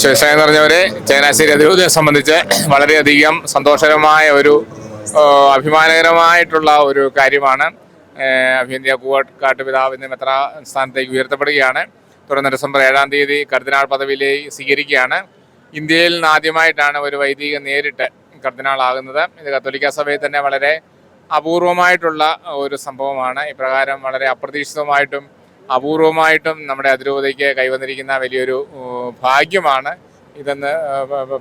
ശിവസേന പറഞ്ഞവരെ ചങ്ങനാശ്ശേരി അതിരൂപതയെ സംബന്ധിച്ച് വളരെയധികം സന്തോഷകരമായ ഒരു അഭിമാനകരമായിട്ടുള്ള ഒരു കാര്യമാണ്. അഭിന്ത്യ കൂവക്കാട്ട് പിതാവിന്റെ മെത്ര സ്ഥാനത്തേക്ക് ഉയർത്തപ്പെടുകയാണ്. തുടർന്ന് ഡിസംബർ ഏഴാം തീയതി കർദിനാൾ പദവിയിലേക്ക് സ്വീകരിക്കുകയാണ്. ഇന്ത്യയിൽ നിന്ന് ആദ്യമായിട്ടാണ് ഒരു വൈദിക നേരിട്ട് കർദിനാളാകുന്നത് ഇത് കത്തോലിക്ക സഭയിൽ തന്നെ വളരെ അപൂർവമായിട്ടുള്ള ഒരു സംഭവമാണ്. ഇപ്രകാരം വളരെ അപ്രതീക്ഷിതമായിട്ടും അപൂർവമായിട്ടും നമ്മുടെ അതിരൂപതയ്ക്ക് കൈവന്നിരിക്കുന്ന വലിയൊരു ഭാഗ്യമാണ്. ഇതെന്ന്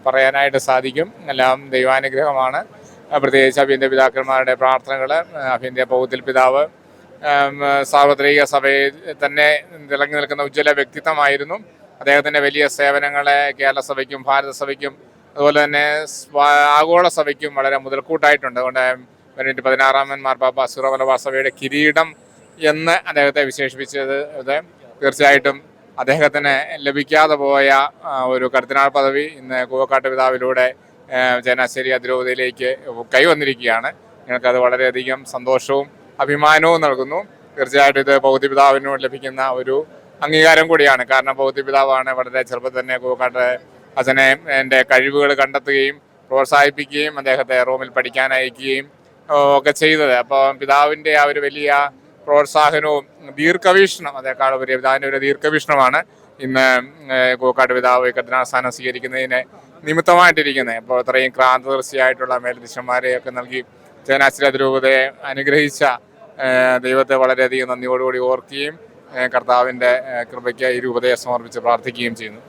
പറയാനായിട്ട് സാധിക്കും. എല്ലാം ദൈവാനുഗ്രഹമാണ്. പ്രത്യേകിച്ച് അഭ്യന്തര പിതാക്കന്മാരുടെ പ്രാർത്ഥനകൾ അഭ്യന്തര പൗത്തിൽ പിതാവ് സാർവത്രിക സഭയിൽ തന്നെ തിളങ്ങി നിൽക്കുന്ന ഉജ്ജ്വല വ്യക്തിത്വമായിരുന്നു. അദ്ദേഹത്തിന്റെ വലിയ സേവനങ്ങളെ കേരള സഭയ്ക്കും ഭാരത സഭയ്ക്കും അതുപോലെ തന്നെ ആഗോള സഭയ്ക്കും വളരെ മുതൽക്കൂട്ടായിട്ടുണ്ട്. അതുകൊണ്ട് പതിനെട്ട് പതിനാറാമൻ മാർപ്പാപ്പ സിറോ മലബാർ സഭയുടെ കിരീടം എന്ന് അദ്ദേഹത്തെ വിശേഷിപ്പിച്ചത് തീർച്ചയായിട്ടും അദ്ദേഹത്തിന് ലഭിക്കാതെ പോയ ഒരു കർദിനാൾ പദവി ഇന്ന് കൂവക്കാട്ട് പിതാവിലൂടെ ചേനാശ്ശേരി അതിരൂപതയിലേക്ക് കൈവന്നിരിക്കുകയാണ്. ഞങ്ങൾക്കത് വളരെയധികം സന്തോഷവും അഭിമാനവും നൽകുന്നു. തീർച്ചയായിട്ടും ഇത് പൗതി പിതാവിനോട് ലഭിക്കുന്ന ഒരു അംഗീകാരം കൂടിയാണ്. കാരണം പൗതി പിതാവാണ് വളരെ ചെറുപ്പത്തിൽ തന്നെ കൂവക്കാട്ട് അച്ഛനെ എന്റെ കഴിവുകൾ കണ്ടെത്തുകയും പ്രോത്സാഹിപ്പിക്കുകയും അദ്ദേഹത്തെ റോമിൽ പഠിക്കാൻ അയക്കുകയും ഒക്കെ ചെയ്തത്. അപ്പോൾ പിതാവിന്റെ ആ ഒരു വലിയ പ്രോത്സാഹനവും ദീർഘവീക്ഷണം അതേക്കാൾ ഉപരി പിതാവിന്റെ ഒരു ദീർഘവീക്ഷണമാണ് ഇന്ന് ഏഹ്, കൂവക്കാട്ട് പിതാവ് കഠിനാസ്ഥാനം സ്വീകരിക്കുന്നതിന് നിമിത്തമായിട്ടിരിക്കുന്നത്. അപ്പോൾ ഇത്രയും ക്രാന്തദർശിയായിട്ടുള്ള മേൽദിശന്മാരെയൊക്കെ നൽകി ചേനാശ്രീ അതിരൂപതയെ അനുഗ്രഹിച്ച ദൈവത്തെ വളരെയധികം നന്ദിയോടുകൂടി ഓർക്കുകയും കർത്താവിന്റെ കൃപയ്ക്ക് ഈ രൂപതയെ സമർപ്പിച്ച് പ്രാർത്ഥിക്കുകയും ചെയ്യുന്നു.